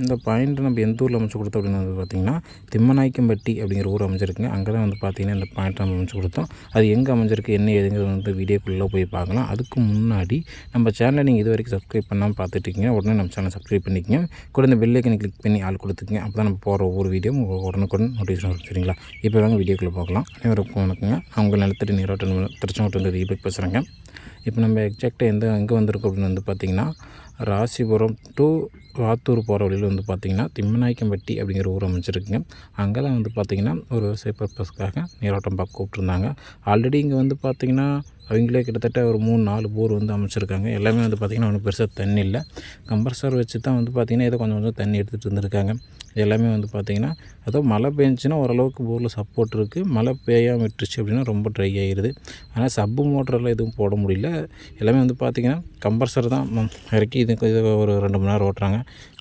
இந்த பாயிண்ட் நம்ம எந்த ஊரில் அமைச்சு கொடுத்தோம் அப்படின்னு வந்து பார்த்திங்கன்னா திம்மநாய்க்கம்பட்டி அப்படிங்கிற ஊர் அமைஞ்சிருக்குங்க. அங்கே தான் வந்து பார்த்திங்கன்னா இந்த பாயிண்ட் நம்ம அமைச்சு கொடுத்தோம். அது எங்கே அமைஞ்சிருக்கு என்ன ஏதுங்கிறது வந்து வீடியோக்குள்ளே போய் பார்க்கலாம். அதுக்கு முன்னாடி நம்ம சேனலை நீங்கள் இது வரைக்கும் சப்ஸ்கிரைப் பண்ணாமல் பார்த்துட்ருக்கீங்க உடனே நம்ம சேனல் சப்ஸ்கிரைப் பண்ணிக்கங்க. கூட இந்த பெல்லைக்கனை கிளிக் பண்ணி ஆள் கொடுத்துக்கங்க. அப்போ தான் நம்ம போகிற ஒவ்வொரு வீடியோ உங்களுக்கு உடனுக்குடன் நோட்டிஃபிகேஷன் வரும். சரிங்களா? இப்போ வாங்க வீடியோக்குள்ளே பார்க்கலாம் அனைவருக்கும் வணக்கங்க. நான் உங்கள் நிலத்தடி நீரோட்டம் திருச்செங்கோட்டு வந்து தீபக் பேசுகிறேங்க இப்போ நம்ம எக்ஸாக்டாக எந்த எங்கே வந்திருக்கோம் அப்படின்னு வந்து பார்த்திங்கன்னா ராசிபுரம் டு வாத்தூர் போகிற வழியில் வந்து பார்த்திங்கன்னா திம்மநாயக்கம்பட்டி அப்படிங்கிற ஊர் அமைச்சிருக்குங்க அங்கே தான் வந்து பார்த்திங்கன்னா ஒரு விவசாய பர்பஸ்க்காக நீரோட்டம் பார்க்க கூப்பிட்ருந்தாங்க ஆல்ரெடி இங்கே வந்து பார்த்திங்கன்னா அவங்களே கிட்டத்தட்ட ஒரு மூணு நாலு போர் வந்து அமைச்சிருக்காங்க. எல்லாமே வந்து பார்த்திங்கன்னா ஒன்றும் பெருசாக தண்ணி இல்லை. கம்பர்சர் வச்சு தான் வந்து பார்த்திங்கன்னா ஏதோ கொஞ்சம் கொஞ்சம் தண்ணி எடுத்துகிட்டு இருந்திருக்காங்க. எல்லாமே வந்து பார்த்திங்கன்னா அதோ மழை பெஞ்சுன்னா ஓரளவுக்கு போரில் சப்போர்ட் இருக்குது மழை பெய்யாமல் விட்டுருச்சு அப்படின்னா ரொம்ப ட்ரை ஆகிடுது ஆனால் சப்பு மோட்டரெல்லாம் எதுவும் போட முடியல. எல்லாமே வந்து பார்த்திங்கன்னா கம்பர்சர் தான் இறக்கி இது ஒரு ரெண்டு மணி நேரம் ஓட்டுறாங்க.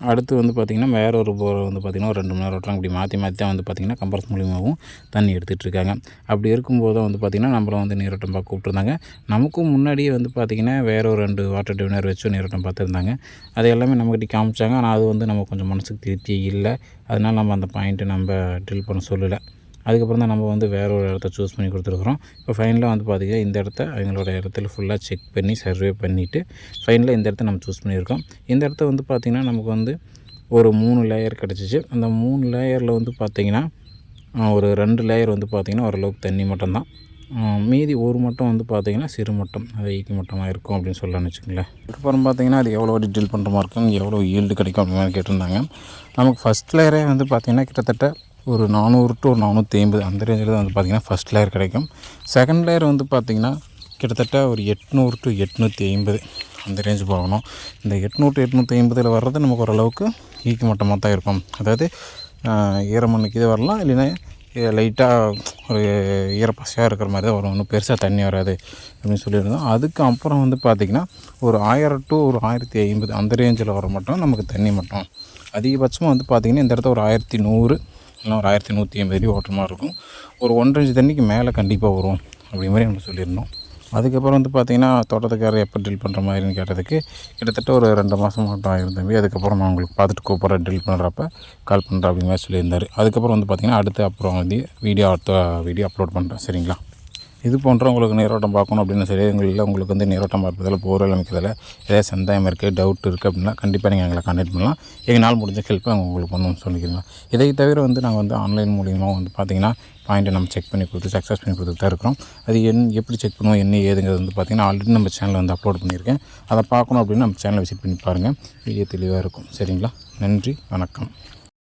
அடுத்து வந்து பார்த்திங்கன்னா வேறு ஒரு போர் வந்து பார்த்திங்கன்னா ஒரு ரெண்டு மணி நேரம் ஓட்டுறாங்க. இப்படி மாற்றி மாற்றி தான் வந்து பார்த்திங்கன்னா கம்பர்ஸ் மூலியமாகவும் தண்ணி எடுத்துகிட்டு இருக்காங்க. அப்படி இருக்கும்போது தான் வந்து பார்த்திங்கன்னா நம்மளை வந்து நீரோட்டம் பார்க்க கூப்பிட்ருந்தாங்க நமக்கும் முன்னாடியே வந்து பார்த்திங்கன்னா வேற ஒரு ரெண்டு வாட்டர் டிவினர் வச்சு நீரோட்டம் பார்த்துருந்தாங்க. அது எல்லாமே நம்மக்கிட்ட காமிச்சாங்க. ஆனால் அது வந்து நம்ம கொஞ்சம் மனசுக்கு திருப்தி இல்லை. அதனால் நம்ம அந்த பாயிண்ட்டை நம்ம ட்ரில் பண்ண சொல்லலை. அதுக்கப்புறம் தான் நம்ம வந்து வேற ஒரு இடத்த சூஸ் பண்ணி கொடுத்துருக்குறோம். இப்போ ஃபைனலாக வந்து பார்த்திங்கன்னா இந்த இடத்த அவங்களோட இடத்துல ஃபுல்லாக செக் பண்ணி சர்வே பண்ணிவிட்டு ஃபைனலாக இந்த இடத்த நம்ம சூஸ் பண்ணியிருக்கோம். இந்த இடத்த வந்து பார்த்திங்கன்னா நமக்கு வந்து ஒரு மூணு லேயர் கிடச்சிச்சு. அந்த மூணு லேயரில் வந்து பார்த்திங்கன்னா ஒரு ரெண்டு லேயர் வந்து பார்த்திங்கன்னா ஓரளவுக்கு தண்ணி மட்டும்தான். மீதி ஒரு மட்டம் வந்து பார்த்திங்கன்னா சிறு மட்டம் அது ஈக்கி மட்டமாக இருக்கும் அப்படின்னு சொல்லலாம்னு வச்சுக்கோங்களேன். அதுக்கப்புறம் பார்த்திங்கன்னா அது எவ்வளோ டீல் பண்ணுற மாதிரி இருக்கும் எவ்வளோ ஈல்டு கிடைக்கும் அப்படின்னு மாதிரி கேட்டிருந்தாங்க. நமக்கு ஃபஸ்ட் லேயரே வந்து பார்த்திங்கன்னா கிட்டத்தட்ட ஒரு நானூறு டு ஒரு நானூற்றி ஐம்பது அந்த ரேஞ்சில் தான் வந்து பார்த்திங்கன்னா ஃபஸ்ட் லேயர் கிடைக்கும். செகண்ட் லேயர் வந்து பார்த்திங்கன்னா கிட்டத்தட்ட ஒரு எட்நூறு டு எட்நூற்றி ஐம்பது அந்த ரேஞ்சு போகணும். இந்த எட்நூறு டு எட்நூற்றி ஐம்பதில் வர்றது நமக்கு ஓரளவுக்கு ஈக்கு மட்டமாக தான் இருக்கும். அதாவது ஈரமண்ணுக்கு இது வரலாம் இல்லைன்னா லைட்டாக ஒரு ஈரப்பசையாக இருக்கிற மாதிரி தான் வரும். ஒன்றும் பெருசாக தண்ணி வராது அப்படின்னு சொல்லியிருந்தோம். அதுக்கு அப்புறம் வந்து பார்த்திங்கன்னா ஒரு ஆயிரம் டு ஒரு ஆயிரத்தி ஐம்பது அந்த ரேஞ்சில் வர மட்டும் நமக்கு தண்ணி மட்டும். அதிகபட்சமாக வந்து பார்த்திங்கன்னா இந்த இடத்துல ஒரு ஆயிரத்தி நூறு இல்லை ஒரு ஆயிரத்தி நூற்றி ஐம்பது அடி ஓட்டுற மாதிரி இருக்கும். ஒரு ஒன்றரை இன்ச்சு தண்ணிக்கு மேலே கண்டிப்பாக வரும். அப்படி மாதிரி நம்ம சொல்லியிருந்தோம். அதுக்கப்புறம் வந்து பார்த்திங்கன்னா தோட்டத்துக்காரர் எப்போ ட்ரில் பண்ணுற மாதிரின்னு கேட்டதுக்கு கிட்டத்தட்ட ஒரு ரெண்டு மாதம் மட்டும் ஆயிரும் தம்பி. அதுக்கப்புறம் நான் உங்களுக்கு பார்த்துட்டு கூப்பிட்றேன் ட்ரில் பண்ணுறப்ப கால் பண்ணுறேன் அப்படிங்கிற மாதிரி சொல்லியிருந்தார். அதுக்கப்புறம் வந்து பார்த்திங்கன்னா அடுத்து அப்புறம் வந்து வீடியோ அடுத்த வீடியோ அப்லோட் பண்ணுறேன். சரிங்களா? இது போன்ற உங்களுக்கு நீரோட்டம் பார்க்கணும் அப்படின்னு சொல்லி எங்களில் உங்களுக்கு வந்து நீரோட்டம் பார்ப்பதில் போர் அமைக்கிறதில் ஏதாவது சந்தேகம் இருக்குது டவுட் இருக்குது அப்படின்னா கண்டிப்பாக நீங்கள் எங்களை கான்டாக்ட் பண்ணலாம். எங்களால் முடிஞ்ச ஹெல்ப்பை நாங்கள் உங்களுக்கு பண்ணணும்னு சொல்லிக்கலாம் இதை தவிர வந்து நாங்கள் வந்து ஆன்லைன் மூலியமாக வந்து பார்த்திங்கன்னா பாயிண்ட்டை நம்ம செக் பண்ணி கொடுத்து சக்ஸஸ் பண்ணி கொடுத்துட்டு தான் இருக்கிறோம். அது என் எப்படி செக் பண்ணுவோம் என்ன ஏதுங்கிறது வந்து பார்த்திங்கன்னா ஆல்ரெடி நம்ம சேனலில் வந்து அப்லோட் பண்ணியிருக்கேன். அதை பார்க்கணும் அப்படின்னு நம்ம சேனலை விசிட் பண்ணி பாருங்கள் வீடியோ தெளிவாக இருக்கும். சரிங்களா? நன்றி வணக்கம்.